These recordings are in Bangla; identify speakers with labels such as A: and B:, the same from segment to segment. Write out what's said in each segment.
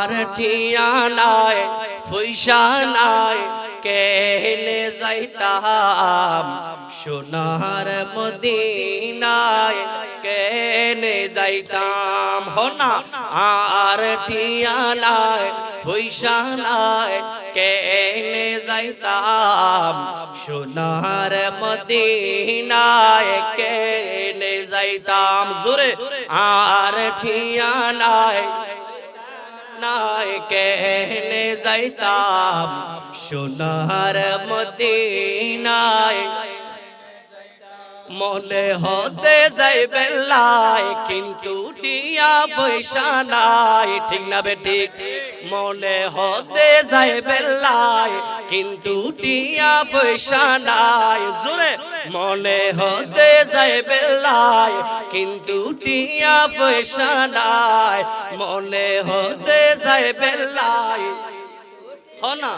A: আর ঠিয়ানায় নাই কেলে যাইতাম সোনার মদিনায়, কেনে যাইতাম হনা, আর ঠিয়ানায় নাই কেনে যাইতাম সোনার মদিনায় কেনে যাইতাম। জোরে, আর ঠিয়ানায় নাই কেনে যাইতাম সোনার মদিনায় মনে হতে যাই বেলায় কিন্তু টিয়া পয়সা নাই। ঠিক না বে ঠিক? মনে হতে যাই বেলায় কিন্তু টিয়া পয়সা নাই। জোরে। মনে হতে যাই বেলায় কিন্তু টিয়া পয়সা নাই। মনে হতে যাই বেলায় হনা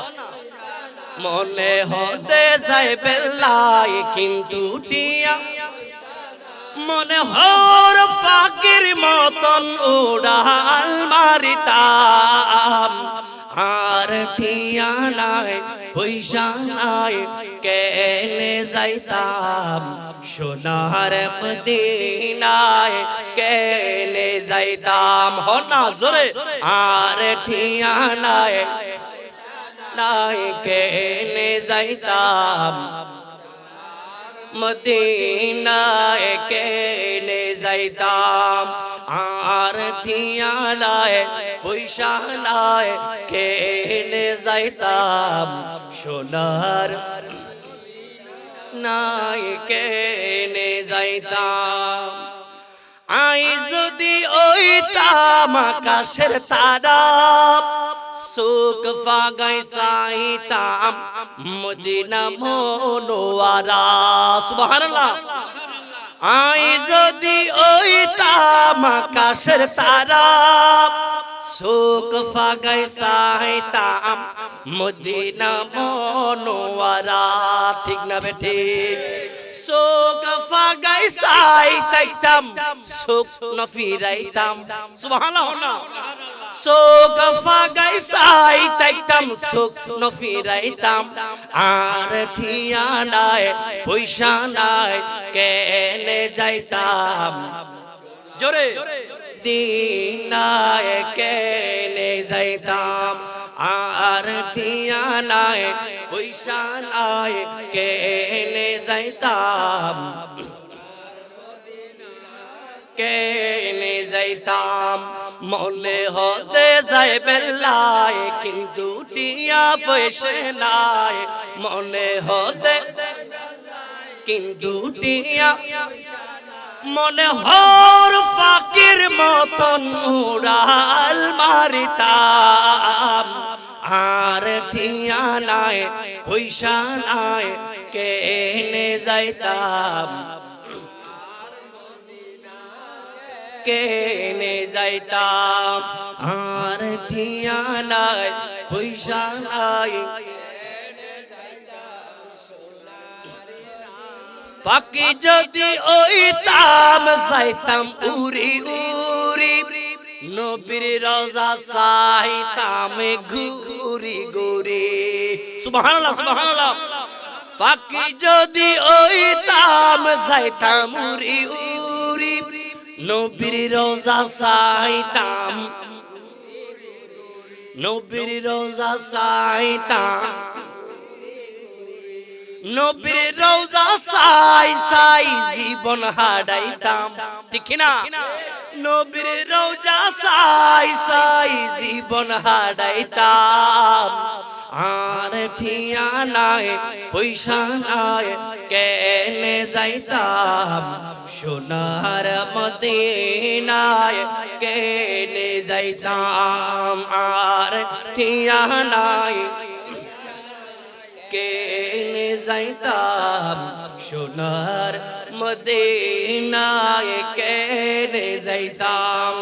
A: মনে হতে যাই বেলায় কিন্তু টিয়া মনে হর পাখির মতন উড়াল মারিতাম। আর ঠিয়া নাই পয়সা নাই কেনে যাইতাম। সোনার মদিনায় কেনে যাইতাম। হনা জোরে। আর ঠিয়া নাই কেনে যাইতাম। মদিনায় কেনে যাইতাম। আর ঠিয়ালায় পয়সা নাই কেনে যাইতাম। সোনার নাই কেনে যাইতাম। আই যদি ওইতাম আকাশের তারা সুখ ফাগাই সাইতাম মদিনা মনোয়ারা সুবহানাল্লাহ আই যদি ওইতাম আকাশের তারা সুখ ফাগাই সাইতাম মদিনা মনোয়ারা ঠিক না বে ঠিক সুখ ফাগাই সাইতাম সুখ নফিরাইতাম সুবহানাল্লাহ শোক ফাগাই সাইতাম শোক নফিরাইতাম আর ঠিয়া নাই পয়সা নাই কেনে যাইতাম। জোরে দিনায় কেনে যাইতাম। আর ঠিয়া নাই পয়সা নাই কেনে যাইতাম। কেনে যাইতাম। মনে হতে যাই বেলায়, কিন্তু টিয়া পয়সে নাই। মনে হতে কিন্তু টিয়া মনে হর পাখির মতন উড়াল মারিতাম। আর ঠিয়া নাই, পয়সা নাই, কেনে যাইতাম? কেনে যাইতাম। আর ঠিয়া নাই পয়সা নাই। পাখি যদি ওইতাম যাইতাম, উড়ি উড়ি, নবীর রোজা সাইতাম ঘুরি ঘুরি। সুবহানাল্লাহ সুবহানাল্লাহ। পাখি যদি ওইতাম যাইতাম, উড়ি নবীর রোজা সাইতাম নবীর রোজা সাইতাম নবীর রোজা সাই সাই জীবন হারাইতাম। ঠিক না নবীর রোজা সাই সাই জীবন হারাইতাম। আর ঠিয়া নাই পয়সা নাই, কেনে যাইতাম। সোনার মদিনায় কেনে যাইতাম আর ঠিয়া নাই কেনে যাইতাম সোনার মদিনায় কেনে যাইতাম